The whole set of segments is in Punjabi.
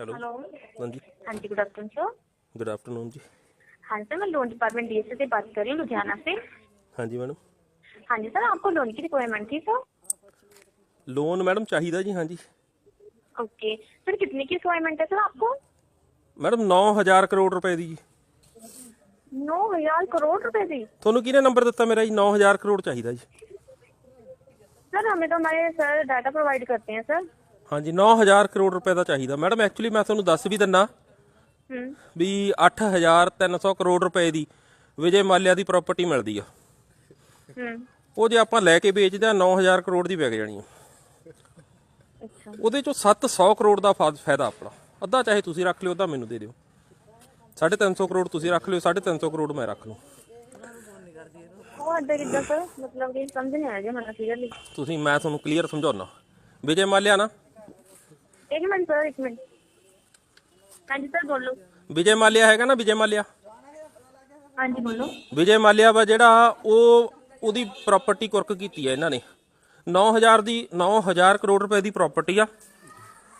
हेलो हेलो हाँ जी हाँ जी good afternoon sir good afternoon जी हाँ सर मैं लोन डिपार्टमेंट डीएसए से बात कर रही हूँ लुधियाना से हाँ जी मैडम हाँ जी सर आपको लोन की रिक्वायरमेंट थी सर लोन मैडम चाहिए जी हाँ जी ओके सर कितने की रिक्वायरमेंट है सर आपको ਮੈਡਮ 9000 ਕਰੋੜ ਰੁਪਏ ਦੀ ਜੀ नौ हजार करोड़ रुपए दी ਤੁਹਾਨੂੰ ਕਿਹਨੇ ਨੰਬਰ ਦਿੱਤਾ ਮੇਰਾ ਜੀ 9000 ਕਰੋੜ ਚਾਹੀਦਾ ਜੀ सर हमें तो हमारे सर डाटा प्रोवाइड करते हैं सर ਹਾਂਜੀ 9000 ਕਰੋੜ ਰੁਪਏ ਦਾ ਚਾਹੀਦਾ। ਮੈਡਮ ਐਕਚੁਅਲੀ ਮੈਂ ਤੁਹਾਨੂੰ ਦੱਸ ਵੀ ਦਿੰਨਾ ਵੀ 8300 ਕਰੋੜ ਰੁਪਏ ਦੀ ਵਿਜੇ ਮਾਲਿਆ ਦੀ ਪ੍ਰਾਪਰਟੀ ਮਿਲਦੀ ਆ। ਉਹ ਜੇ ਆਪਾਂ ਲੈ ਕੇ ਵੇਚਦੇ ਆ 9000 ਕਰੋੜ ਦੀ ਵਿਕ ਜਾਣੀ ਆ। ਉਹਦੇ ਚੋਂ 700 ਕਰੋੜ ਦਾ ਫਾਇਦਾ ਆਪਣਾ। ਅੱਧਾ ਚਾਹੇ ਤੁਸੀਂ ਰੱਖ ਲਿਓ ਅੱਧਾ ਮੈਨੂੰ ਦੇ ਦਿਓ। 350 ਕਰੋੜ ਤੁਸੀਂ ਰੱਖ ਲਿਓ 350 ਕਰੋੜ ਮੈਂ ਰੱਖ ਲਵਾਂ ਉਹ ਕਿੱਦਾਂ ਸਰ? ਮਤਲਬ ਕਿ ਸਮਝ ਨਹੀਂ ਆ ਰਿਹਾ ਮੈਨੂੰ ਸੀਰੀਅਸਲੀ ਤੁਸੀਂ ਮੈਂ ਤੁਹਾਨੂੰ ਕਲੀਅਰ ਸਮਝਾਉਣਾ ਵਿਜੇ ਮਾਲਿਆ ਨਾ एक मिनट सर एक मिनट हाँ जी सर बोलो ਵਿਜੇ ਮਾਲਿਆ ਹੈਗਾ ਨਾ ਵਿਜੇ ਮਾਲਿਆ हाँ जी बोलो ਵਿਜੇ ਮਾਲਿਆ ਵਾ ਜਿਹੜਾ ਉਹ ਉਹਦੀ ਪ੍ਰਾਪਰਟੀ ਕੁਰਕ ਕੀਤੀ ਹੈ ਇਹਨਾਂ ਨੇ 9000 ਦੀ 9000 ਕਰੋੜ ਰੁਪਏ ਦੀ ਪ੍ਰਾਪਰਟੀ ਆ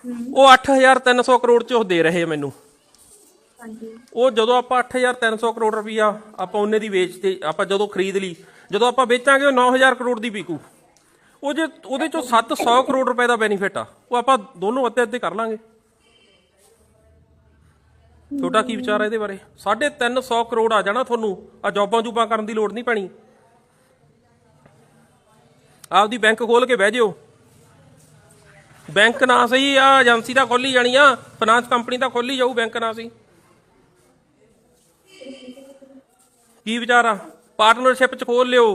ਉਹ 8300 ਕਰੋੜ ਚ ਉਹ ਦੇ ਰਹੇ ਆ ਮੈਨੂੰ हाँ जी ਉਹ ਜਦੋਂ ਆਪਾਂ 8300 ਕਰੋੜ ਰੁਪਈਆ ਆਪਾਂ ਉਹਨੇ ਦੀ ਵੇਚਤੇ ਆਪਾਂ ਜਦੋਂ ਖਰੀਦ ਲਈ ਜਦੋਂ ਆਪਾਂ ਵੇਚਾਂਗੇ ਉਹ 9000 ਕਰੋੜ ਦੀ ਵਿਕੂ ਉਹ ਜੇ ਉਹਦੇ ਚੋਂ 700 ਕਰੋੜ ਰੁਪਏ ਦਾ ਬੈਨੀਫਿਟ ਆ, ਉਹ ਆਪਾਂ ਦੋਨੋਂ ਅੱਧੇ ਅੱਧੇ ਕਰ ਲਾਂਗੇ। ਤੁਹਾਡਾ ਕੀ ਵਿਚਾਰ ਹੈ ਇਹਦੇ ਬਾਰੇ? 350 ਕਰੋੜ ਆ ਜਾਣਾ ਤੁਹਾਨੂੰ, ਆ ਜੌਬਾਂ ਜੂਬਾਂ ਕਰਨ ਦੀ ਲੋੜ ਨਹੀਂ ਪੈਣੀ। ਆਪਦੀ ਬੈਂਕ ਖੋਲ ਕੇ ਬਹਿ ਜਿਓ। ਬੈਂਕ ਨਾ ਸਹੀ, ਆ ਏਜੰਸੀ ਦਾ ਖੋਲੀ ਜਾਣੀ ਆ ਫਾਈਨਾਂਸ ਕੰਪਨੀ ਦਾ ਖੋਲੀ ਜਾਊ, ਬੈਂਕ ਨਾ ਸਹੀ। ਕੀ ਵਿਚਾਰ ਆ? ਪਾਰਟਨਰਸ਼ਿਪ ਚ ਖੋਲ ਲਿਓ।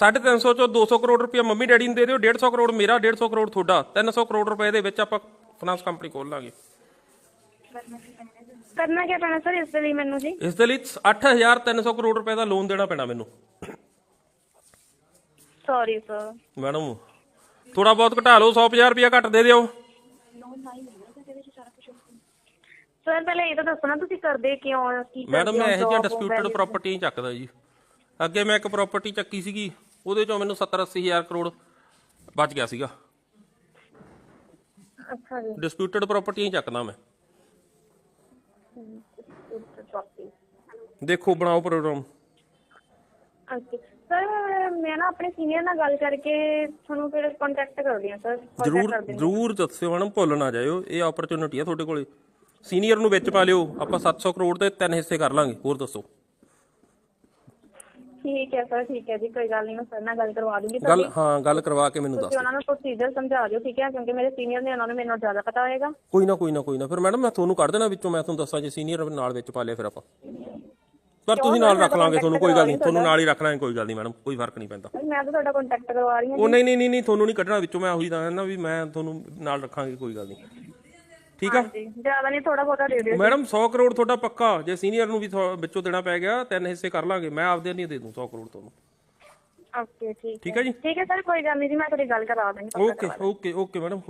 350 ਚੋਂ 200 ਕਰੋੜ ਰੁਪਏ ਮੰਮੀ ਡੈਡੀ ਨੂੰ ਦੇ ਦਿਓ 150 ਕਰੋੜ ਮੇਰਾ 150 ਕਰੋੜ ਤੁਹਾਡਾ 300 ਕਰੋੜ ਰੁਪਏ ਦੇ ਵਿੱਚ ਆਪਾਂ ਫਾਈਨਾਂਸ ਕੰਪਨੀ ਖੋਲ ਲਾਂਗੇ। ਕਰਨਾ ਕੀ ਪੈਣਾ ਸਰ ਇਸ ਦੇ ਲਈ ਮੈਨੂੰ ਜੀ? ਇਸ ਦੇ ਲਈ 8300 ਕਰੋੜ ਰੁਪਏ ਸਰ ਮੈਡਮ ਥੋੜਾ ਬਹੁਤ ਘਟਾ ਲਓ 150 ਰੁਪਏ ਘੱਟ ਦੇ ਦਿਓ। ਸਰ ਪਹਿਲੇ ਇਹ ਤਾਂ ਦੱਸੋ ਤੁਸੀਂ ਕਰਦੇ ਕਿਉਂ ਕੀ ਮੈਡਮ ਮੈਂ ਇਹ ਜਿਹਾ ਡਿਸਪਿਊਟਡ ਪ੍ਰਾਪਰਟੀ ਚੱਕਦਾ ਜੀ। ਅੱਗੇ ਮੈਂ ਇੱਕ ਪ੍ਰਾਪਰਟੀ ਚੱਕੀ ਸੀਗੀ। ਉਹਦੇ ਚੋਂ ਮੈਨੂੰ 70 80000 ਕਰੋੜ ਬਚ ਗਿਆ ਸੀਗਾ। ਅੱਛਾ ਜੀ। ਡਿਸਪਿਊਟਡ ਪ੍ਰਾਪਰਟੀ ਨਹੀਂ ਚੱਕਦਾ ਮੈਂ। ਦੇਖੋ ਬਣਾਓ ਪ੍ਰੋਗਰਾਮ ਸਰ ਮੈਂ ਨਾ ਆਪਣੇ ਸੀਨੀਅਰ ਨਾਲ ਗੱਲ ਕਰਕੇ ਤੁਹਾਨੂੰ ਫਿਰ ਕੰਟੈਕਟ ਕਰਦੀ ਹਾਂ ਸਰ। ਜਰੂਰ ਜਰੂਰ ਦੱਸਿਓ ਮੈਡਮ ਭੁੱਲ ਨਾ ਜਾਇਓ। ਇਹ ਓਪਰਚੁਨਿਟੀ ਆ ਤੁਹਾਡੇ ਕੋਲੇ। ਸੀਨੀਅਰ ਨੂੰ ਵਿੱਚ ਪਾ ਲਿਓ। ਆਪਾਂ 700 ਕਰੋੜ ਦੇ ਤਿੰਨ ਹਿੱਸੇ ਕਰ ਲਾਂਗੇ। ਹੋਰ ਦੱਸੋ। ਠੀਕ ਹੈ ਸਰ ਠੀਕ ਹੈ ਜੀ ਕੋਈ ਗੱਲ ਨਹੀਂ ਮੈਂ ਸਰ ਨਾਲ ਗੱਲ ਕਰਵਾ ਦੂੰਗੀ ਗੱਲ ਹਾਂ ਗੱਲ ਕਰਵਾ ਕੇ ਮੈਨੂੰ ਦੱਸ ਤੁਸੀਂ ਉਹਨਾਂ ਨੂੰ ਪ੍ਰੋਸੀਜਰ ਸਮਝਾ ਦਿਓ ਠੀਕ ਹੈ? ਕਿਉਂਕਿ ਮੇਰੇ ਸੀਨੀਅਰ ਨੇ ਉਹਨਾਂ ਨੂੰ ਮੇਰੇ ਨਾਲ ਜ਼ਿਆਦਾ ਪਤਾ ਹੋਏਗਾ। ਕੋਈ ਨਾ ਕੋਈ ਨਾ ਕੋਈ ਨਾ। ਫਿਰ ਮੈਡਮ ਮੈਂ ਤੁਹਾਨੂੰ ਕੱਢ ਦੇਣਾ ਵਿੱਚੋਂ ਮੈਂ ਤੁਹਾਨੂੰ ਦੱਸਾਂ ਜੇ ਸੀਨੀਅਰ ਨਾਲ ਵਿੱਚ ਪਾ ਲਿਆ ਫਿਰ ਆਪਾਂ। ਪਰ ਤੁਸੀਂ ਨਾਲ ਰੱਖ ਲਾਂਗੇ ਤੁਹਾਨੂੰ ਕੋਈ ਗੱਲ ਨਹੀਂ ਤੁਹਾਨੂੰ ਨਾਲ ਹੀ ਰੱਖ ਲਾਂਗੇ ਕੋਈ ਗੱਲ ਨਹੀਂ ਮੈਡਮ ਕੋਈ ਫ਼ਰਕ ਨਹੀਂ ਪੈਂਦਾ। ਮੈਂ ਤਾਂ ਤੁਹਾਡਾ ਕੰਟੈਕਟ ਕਰਵਾ ਰਹੀ ਹਾਂ ਉਹ ਨਹੀਂ ਨਹੀਂ ਨਹੀਂ ਨਹੀਂ ਤੁਹਾਨੂੰ ਨਹੀਂ ਕੱਢਣਾ ਵਿੱਚੋਂ ਮੈਂ ਉਹੀ ਤਾਂ ਵੀ ਮੈਂ ਤੁਹਾਨੂੰ ਨਾਲ ਰੱਖਾਂਗੇ ਕੋਈ ਗੱਲ ਨਹੀਂ। ਠੀਕ ਆ? ਜੀ ਜ਼ਿਆਦਾ ਨਹੀਂ ਥੋੜਾ ਬਹੁਤਾ ਦੇ ਦਿਓ ਮੈਡਮ 100 ਕਰੋੜ ਤੁਹਾਡਾ ਪੱਕਾ। ਜੇ ਸੀਨੀਅਰ ਨੂੰ ਵੀ ਥੋ- ਵਿੱਚੋਂ ਦੇਣਾ ਪੈ ਗਿਆ ਤਿੰਨ ਹਿੱਸੇ ਕਰ ਲਾਂਗੇ। ਮੈਂ ਆਪਦੇ ਨਹੀਂ ਦੇ ਦੂੰ 100 ਕਰੋੜ ਤੁਹਾਨੂੰ। ਓਕੇ ਠੀਕ ਠੀਕ ਹੈ ਜੀ? ਠੀਕ ਹੈ ਸਰ ਕੋਈ ਗੱਲ ਨਹੀਂ ਜੀ ਮੈਂ ਤੁਹਾਡੀ ਗੱਲ ਕਰਾ ਦਾਂਗੀ ਪੱਕਾ ਓਕੇ ਓਕੇ ਓਕੇ ਮੈਡਮ।